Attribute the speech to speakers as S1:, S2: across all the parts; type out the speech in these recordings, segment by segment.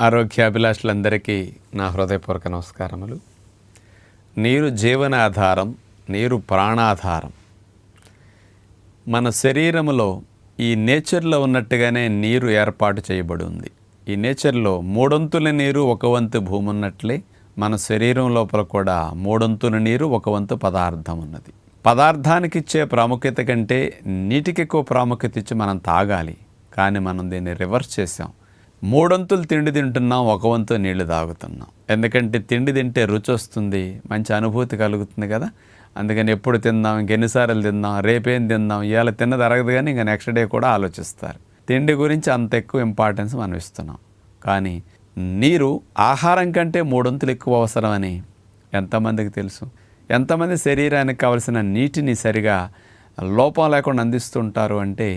S1: ఆరోగ్యాభిలాషులందరికీ నా హృదయపూర్వక నమస్కారములు. నీరు జీవనాధారం నీరు ప్రాణాధారం. మన శరీరములో ఈ నేచర్లో ఉన్నట్టుగానే నీరు ఏర్పాటు చేయబడి ఉంది ఈ నేచర్లో మూడొంతుల నీరు ఒక వంతు భూమి ఉన్నట్లే మన శరీరం లోపల కూడా మూడొంతుల నీరు ఒక వంతు పదార్థం ఉన్నది. పదార్థానికి ఇచ్చే ప్రాముఖ్యత కంటే నీటికి ఎక్కువ ప్రాముఖ్యత ఇచ్చి మనం తాగాలి. కానీ మనం దీన్ని రివర్స్ చేసాం మూడొంతులు తిండి తింటున్నాం ఒక వంతు నీళ్ళు తాగుతున్నాం. ఎందుకంటే తిండి తింటే రుచి వస్తుంది మంచి అనుభూతి కలుగుతుంది కదా. అందుకని ఎప్పుడు తిందాం ఇంకెన్నిసార్లు తిందాం రేపేం తిందాం ఇవాళ తిన్నది అరగదు కానీ ఇంకా నెక్స్ట్ డే కూడా ఆలోచిస్తారు. తిండి గురించి అంత ఎక్కువ ఇంపార్టెన్స్ మనం ఇస్తున్నాం కానీ నీరు ఆహారం కంటే మూడొంతులు ఎక్కువ అవసరమని ఎంతమందికి తెలుసు. ఎంతమంది శరీరానికి కావలసిన నీటిని సరిగా లోపం లేకుండా అందిస్తుంటారు అంటే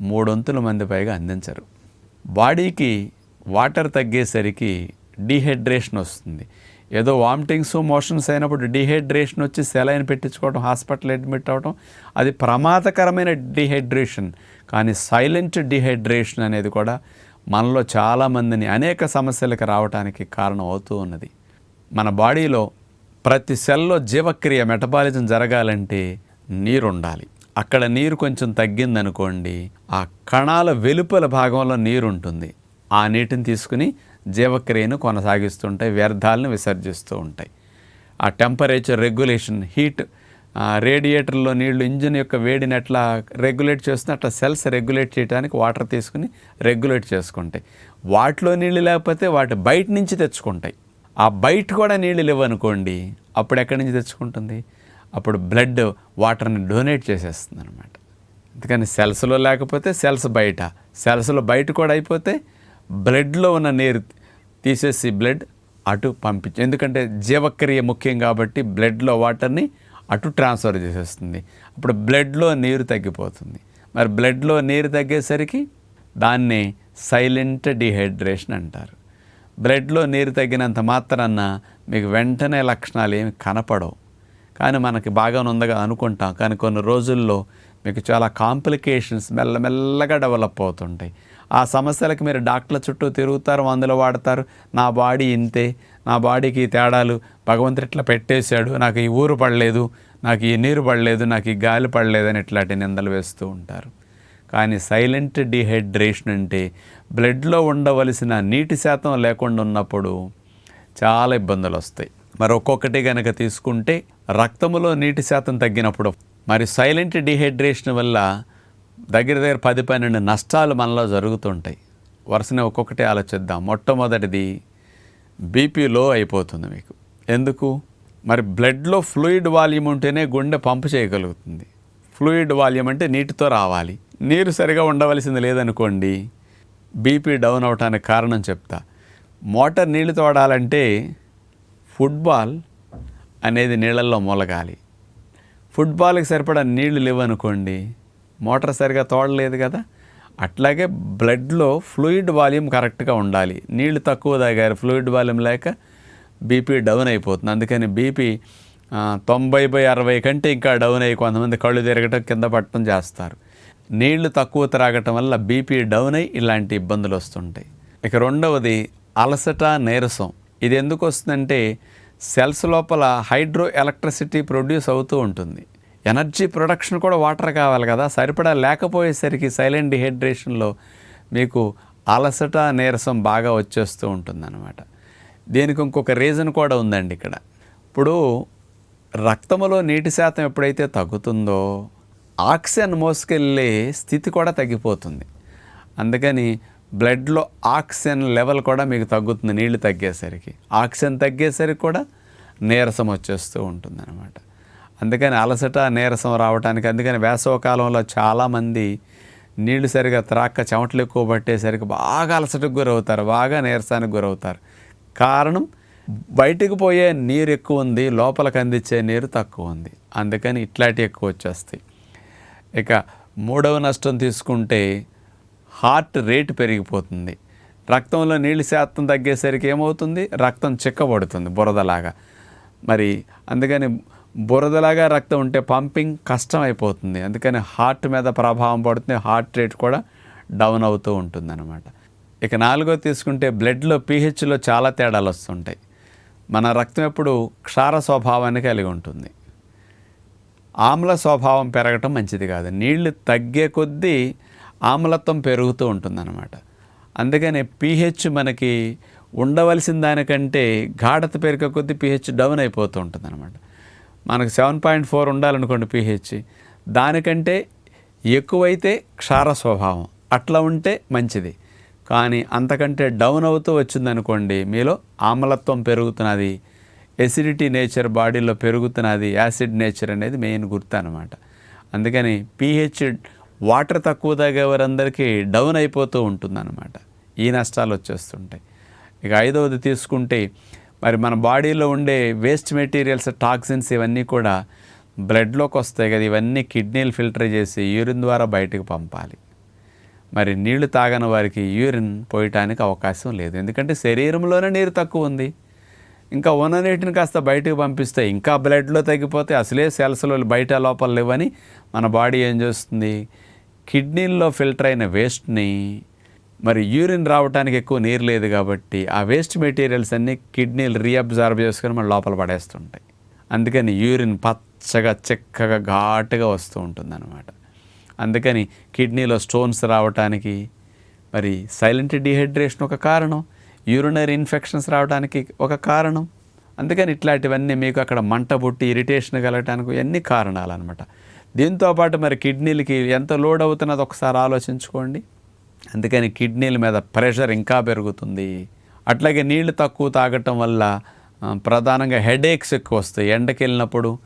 S1: మూడొంతుల మంది పైగా అందించరు. బాడీకి వాటర్ తగ్గేసరికి డీహైడ్రేషన్ వస్తుంది. ఏదో వామిటింగ్స్ మోషన్స్ అయినప్పుడు డీహైడ్రేషన్ వచ్చి సెలైన్ పెట్టించుకోవడం హాస్పిటల్ అడ్మిట్ అవ్వడం అది ప్రమాదకరమైన డీహైడ్రేషన్. కానీ సైలెంట్ డీహైడ్రేషన్ అనేది కూడా మనలో చాలామందిని అనేక సమస్యలకు రావడానికి కారణం అవుతూ ఉన్నది. మన బాడీలో ప్రతి సెల్లో జీవక్రియ మెటబాలిజం జరగాలంటే నీరు ఉండాలి అక్కడ నీరు కొంచెం తగ్గిందనుకోండి ఆ కణాల వెలుపల భాగంలో నీరు ఉంటుంది ఆ నీటిని తీసుకుని జీవక్రియను కొనసాగిస్తుంటాయి వ్యర్థాలను విసర్జిస్తూ ఉంటాయి. ఆ టెంపరేచర్ రెగ్యులేషన్ హీట్ రేడియేటర్లో నీళ్ళు ఇంజిన్ యొక్క వేడిని ఎట్లా రెగ్యులేట్ చేస్తుంది అట్లా సెల్స్ రెగ్యులేట్ చేయడానికి వాటర్ తీసుకుని రెగ్యులేట్ చేసుకుంటాయి. వాటిలో నీళ్ళు లేకపోతే వాటి బయట నుంచి తెచ్చుకుంటాయి. ఆ బయట కూడా నీళ్ళు లేవనుకోండి అప్పుడు ఎక్కడి నుంచి తెచ్చుకుంటుంది? అప్పుడు బ్లడ్ వాటర్ని డొనేట్ చేసేస్తుంది అనమాట అందుకని సెల్స్లో లేకపోతే సెల్స్ బయట సెల్స్లో బయట కూడా అయిపోతే బ్లడ్లో ఉన్న నీరు తీసేసి బ్లడ్ అటు పంపించి ఎందుకంటే జీవక్రియ ముఖ్యం కాబట్టి బ్లడ్లో వాటర్ని అటు ట్రాన్స్ఫర్ చేసేస్తుంది. అప్పుడు బ్లడ్లో నీరు తగ్గిపోతుంది. మరి బ్లడ్లో నీరు తగ్గేసరికి దాన్ని సైలెంట్ డిహైడ్రేషన్ అంటారు. బ్లడ్లో నీరు తగ్గినంత మాత్రాన మీకు వెంటనే లక్షణాలు ఏమి కనపడవు. కానీ మనకి బాగానే ఉందగా అనుకుంటాం. కానీ కొన్ని రోజుల్లో మీకు చాలా కాంప్లికేషన్స్ మెల్లమెల్లగా డెవలప్ అవుతుంటాయి. ఆ సమస్యలకు మీరు డాక్టర్ల చుట్టూ తిరుగుతారు మందులు వాడతారు. నా బాడీ ఇంతే నా బాడీకి ఈ తేడాలు భగవంతుడు ఇట్లా పెట్టేశాడు నాకు ఈ ఊరు పడలేదు నాకు ఈ నీరు పడలేదు నాకు ఈ గాలి పడలేదు అని ఇట్లాంటి నిందలు వేస్తూ ఉంటారు. కానీ సైలెంట్ డిహైడ్రేషన్ అంటే బ్లడ్లో ఉండవలసిన నీటి శాతం లేకుండా ఉన్నప్పుడు చాలా ఇబ్బందులు వస్తాయి. మరి ఒక్కొక్కటి కనుక తీసుకుంటే రక్తములో నీటి శాతం తగ్గినప్పుడు మరి సైలెంట్ డిహైడ్రేషన్ వల్ల దగ్గర దగ్గర పది పన్నెండు నష్టాలు మనలో జరుగుతుంటాయి. వరుసనే ఒక్కొక్కటి ఆలోచిద్దాం. మొట్టమొదటిది బీపీ లో అయిపోతుంది మీకు. ఎందుకు? మరి బ్లడ్లో ఫ్లూయిడ్ వాల్యూమ్ ఉంటేనే గుండె పంపు చేయగలుగుతుంది. ఫ్లూయిడ్ వాల్యూమ్ అంటే నీటితో రావాలి. నీరు సరిగా ఉండవలసింది లేదనుకోండి బీపీ డౌన్ అవటానికి కారణం చెప్తా. మోటార్ నీళ్ళు తోడాలంటే ఫుట్బాల్ అనేది నీళ్ళల్లో మూలగాలి. ఫుట్బాల్కి సరిపడా నీళ్ళు లేవనుకోండి మోటార్ సరిగా తోడలేదు కదా అట్లాగే బ్లడ్లో ఫ్లూయిడ్ వాల్యూమ్ కరెక్ట్గా ఉండాలి. నీళ్ళు తక్కువ తాగారు ఫ్లూయిడ్ వాల్యూమ్ లేక బీపీ డౌన్ అయిపోతుంది. అందుకని బీపీ తొంభై బై అరవై కంటే ఇంకా డౌన్ అయ్యి కొంతమంది కళ్ళు తిరగటం కింద పట్టడం చేస్తారు. నీళ్ళు తక్కువ త్రాగటం వల్ల బీపీ డౌన్ అయ్యి ఇలాంటి ఇబ్బందులు వస్తుంటాయి. ఇక రెండవది అలసట నీరసం. ఇది ఎందుకు వస్తుందంటే సెల్స్ లోపల హైడ్రో ఎలక్ట్రిసిటీ ప్రొడ్యూస్ అవుతూ ఉంటుంది. ఎనర్జీ ప్రొడక్షన్ కూడా వాటర్ కావాలి కదా. సరిపడా లేకపోయేసరికి సైలెంట్ డిహైడ్రేషన్లో మీకు అలసట నీరసం బాగా వచ్చేస్తూ ఉంటుందన్నమాట. దీనికి ఇంకొక రీజన్ కూడా ఉందండి ఇక్కడ. ఇప్పుడు రక్తంలో నీటి శాతం ఎప్పుడైతే తగ్గుతుందో ఆక్సిజన్ మోసుకెళ్ళే స్థితి కూడా తగ్గిపోతుంది. అందుకని బ్లడ్లో ఆక్సిజన్ లెవెల్ కూడా మీకు తగ్గుతుంది నీళ్ళు తగ్గేసరికి. ఆక్సిజన్ తగ్గేసరికి కూడా నీరసం వచ్చేస్తూ ఉంటుంది అనమాట అందుకని అలసట నీరసం రావడానికి అందుకని వేసవకాలంలో చాలామంది నీళ్ళు సరిగా త్రాక్క చెమటలు ఎక్కువ పట్టేసరికి బాగా అలసటకు గురవుతారు బాగా నీరసానికి గురవుతారు. కారణం బయటకు పోయే నీరు ఎక్కువ ఉంది లోపలికి అందించే నీరు తక్కువ ఉంది. అందుకని ఇట్లాంటివి ఎక్కువ వచ్చేస్తాయి. ఇక మూడవ నష్టం తీసుకుంటే హార్ట్ రేట్ పెరిగిపోతుంది. రక్తంలో నీళ్ళ శాతం తగ్గేసరికి ఏమవుతుంది? రక్తం చిక్కబడుతుంది బురదలాగా. మరి అందుకని బురదలాగా రక్తం ఉంటే పంపింగ్ కష్టం అయిపోతుంది అందుకని హార్ట్ మీద ప్రభావం పడుతుంది. హార్ట్ రేట్ కూడా డౌన్ అవుతూ ఉంటుంది ఇక నాలుగో తీసుకుంటే బ్లడ్లో పీహెచ్లో చాలా తేడాలు వస్తుంటాయి. మన రక్తం ఎప్పుడు క్షార స్వభావాన్ని కలిగి ఉంటుంది. ఆమ్ల స్వభావం పెరగటం మంచిది కాదు. నీళ్ళు తగ్గే కొద్దీ ఆమ్లత్వం పెరుగుతూ ఉంటుందన్నమాట. అందుకనే పీహెచ్ మనకి ఉండవలసిన దానికంటే గాఢత పెరిగే కొద్దీ పీహెచ్ డౌన్ అయిపోతూ ఉంటుంది అనమాట మనకు సెవెన్ పాయింట్ ఫోర్ ఉండాలనుకోండి పీహెచ్ దానికంటే ఎక్కువైతే క్షార స్వభావం. అట్లా ఉంటే మంచిది. కానీ అంతకంటే డౌన్ అవుతూ వచ్చిందనుకోండి మీలో ఆమ్లత్వం పెరుగుతున్నది ఎసిడిటీ నేచర్ బాడీలో పెరుగుతున్నది యాసిడ్ నేచర్ అనేది మెయిన్ గుర్తు అనమాట అందుకని పీహెచ్ వాటర్ తక్కువ తాగేవారందరికీ డౌన్ అయిపోతూ ఉంటుందన్నమాట. ఈ నష్టాలు వచ్చేస్తుంటాయి. ఇక ఐదవది తీసుకుంటే మరి మన బాడీలో ఉండే వేస్ట్ మెటీరియల్స్ టాక్సిన్స్ ఇవన్నీ కూడా బ్లడ్లోకి వస్తాయి కదా ఇవన్నీ కిడ్నీలు ఫిల్టర్ చేసి యూరిన్ ద్వారా బయటకు పంపాలి. మరి నీళ్ళు తాగని వారికి యూరిన్ పోయటానికి అవకాశం లేదు. ఎందుకంటే శరీరంలోనే నీరు తక్కువ ఉంది. ఇంకా ఉన్న నీటిని కాస్త బయటకు పంపిస్తే ఇంకా బ్లడ్లో తగ్గిపోతే అసలే సెల్స్లో బయట లోపల లేవని మన బాడీ ఏం చేస్తుంది? కిడ్నీల్లో ఫిల్టర్ అయిన వేస్ట్ని మరి యూరిన్ రావడానికి ఎక్కువ నీరు లేదు కాబట్టి ఆ వేస్ట్ మెటీరియల్స్ అన్నీ కిడ్నీలు రీఅబ్జార్బ్ చేసుకొని మన లోపల పడేస్తుంటాయి. అందుకని యూరిన్ పచ్చగా చిక్కగా ఘాటుగా వస్తూ ఉంటుందన్నమాట. అందుకని కిడ్నీలో స్టోన్స్ రావటానికి మరి సైలెంట్ డిహైడ్రేషన్ ఒక కారణం యూరినరీ ఇన్ఫెక్షన్స్ రావడానికి ఒక కారణం. అందుకని ఇట్లాంటివన్నీ మీకు అక్కడ మంట పుట్టి ఇరిటేషన్ కలగటానికి ఎన్ని కారణాలు అనమాట దీంతోపాటు మరి కిడ్నీలకి ఎంత లోడ్ అవుతున్నది ఒకసారి ఆలోచించుకోండి. అందుకని కిడ్నీల మీద ప్రెషర్ ఇంకా పెరుగుతుంది. అట్లాగే నీళ్ళు తక్కువ తాగటం వల్ల ప్రధానంగా హెడేక్స్ ఎక్కువ వస్తాయి. ఎండకి వెళ్ళినప్పుడు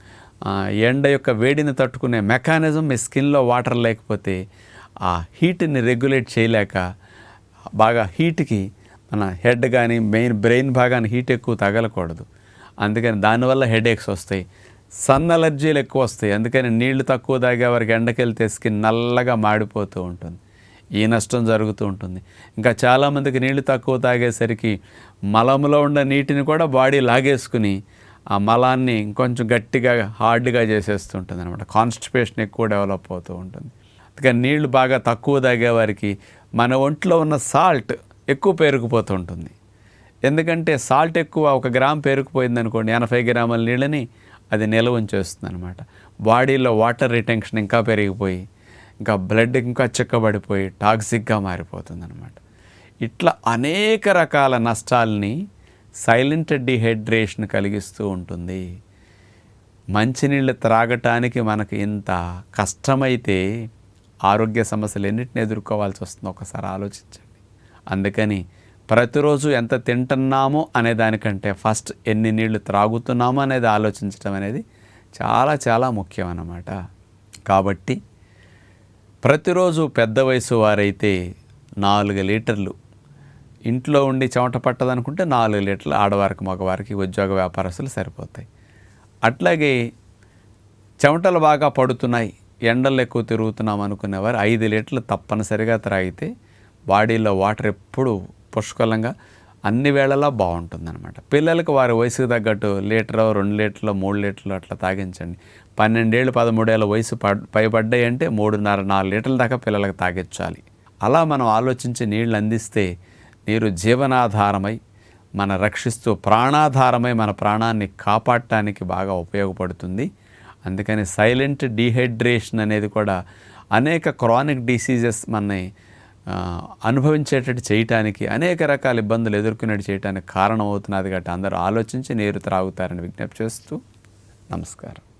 S1: ఎండ యొక్క వేడిని తట్టుకునే మెకానిజం మీ స్కిన్లో వాటర్ లేకపోతే ఆ హీట్ని రెగ్యులేట్ చేయలేక బాగా హీట్కి మన హెడ్ కానీ మెయిన్ బ్రెయిన్ భాగాన్ని హీట్ ఎక్కువ తగలకూడదు. అందుకని దానివల్ల హెడేక్స్ వస్తాయి. సన్ అలర్జీలు ఎక్కువ వస్తాయి. అందుకని నీళ్ళు తక్కువ తాగే వారికి ఎండకెళ్తే స్కిన్ నల్లగా మాడిపోతూ ఉంటుంది. ఈ నష్టం జరుగుతూ ఉంటుంది. ఇంకా చాలామందికి నీళ్ళు తక్కువ తాగేసరికి మలంలో ఉన్న నీటిని కూడా బాడీ లాగేసుకుని ఆ మలాన్ని ఇంకొంచెం గట్టిగా హార్డ్గా చేసేస్తుంటుంది అనమాట కాన్స్టిపేషన్ ఎక్కువ డెవలప్ అవుతూ ఉంటుంది. అందుకని నీళ్ళు బాగా తక్కువ తాగే వారికి మన ఒంట్లో ఉన్న సాల్ట్ ఎక్కువ పేరుకుపోతూ ఉంటుంది. ఎందుకంటే సాల్ట్ ఎక్కువ ఒక గ్రామ్ పేరుకుపోయింది అనుకోండి ఎనభై గ్రాముల నీళ్ళని అది నిల్వ ఉంచేస్తుంది అనమాట బాడీలో వాటర్ రిటెన్షన్ ఇంకా పెరిగిపోయి ఇంకా బ్లడ్ ఇంకా చిక్కబడిపోయి టాక్సిక్గా మారిపోతుంది అనమాట ఇట్లా అనేక రకాల నష్టాలని సైలెంట్ డిహైడ్రేషన్ కలిగిస్తూ ఉంటుంది. మంచినీళ్ళు త్రాగటానికి మనకు ఇంత కష్టమైతే ఆరోగ్య సమస్యలు ఎన్నిటిని ఎదుర్కోవాల్సి వస్తుందో ఒకసారి ఆలోచించండి. అందుకని ప్రతిరోజు ఎంత తింటున్నామో అనే దానికంటే ఫస్ట్ ఎన్ని నీళ్ళు త్రాగుతున్నామో అనేది ఆలోచించడం అనేది చాలా చాలా ముఖ్యం అన్నమాట కాబట్టి ప్రతిరోజు పెద్ద వయసు వారైతే నాలుగు లీటర్లు ఇంట్లో ఉండి చెమట పట్టదనుకుంటే నాలుగు లీటర్లు ఆడవారికి మగవారికి ఉద్యోగ వ్యాపారస్తులు సరిపోతాయి. అట్లాగే చెమటలు బాగా పడుతున్నాయి ఎండలు ఎక్కువ తిరుగుతున్నాం అనుకునేవారు ఐదు లీటర్లు తప్పనిసరిగా త్రాగితే బాడీలో వాటర్ ఎప్పుడు పుష్కలంగా అన్ని వేళలా బాగుంటుందన్నమాట. పిల్లలకు వారి వయసుకు తగ్గట్టు లీటర్ రెండు లీటర్లు మూడు లీటర్లు అట్లా తాగించండి. పన్నెండేళ్ళు పదమూడేళ్ళ వయసు పడ్ పైబడ్డాయి అంటే మూడున్నర నాలుగు లీటర్ల దాకా పిల్లలకు తాగించాలి. అలా మనం ఆలోచించి నీళ్ళు అందిస్తే నీరు జీవనాధారమై మన రక్షిస్తూ ప్రాణాధారమై మన ప్రాణాన్ని కాపాడటానికి బాగా ఉపయోగపడుతుంది. అందుకని సైలెంట్ డీహైడ్రేషన్ అనేది కూడా అనేక క్రానిక్ డిసీజెస్ మనని అనుభవించేటట్టు చేయటానికి అనేక రకాల ఇబ్బందులు ఎదుర్కొనేట్టు చేయడానికి కారణం అవుతున్నది కాబట్టి అందరూ ఆలోచించి నీరు త్రాగుతారని విజ్ఞప్తి చేస్తూ నమస్కారం.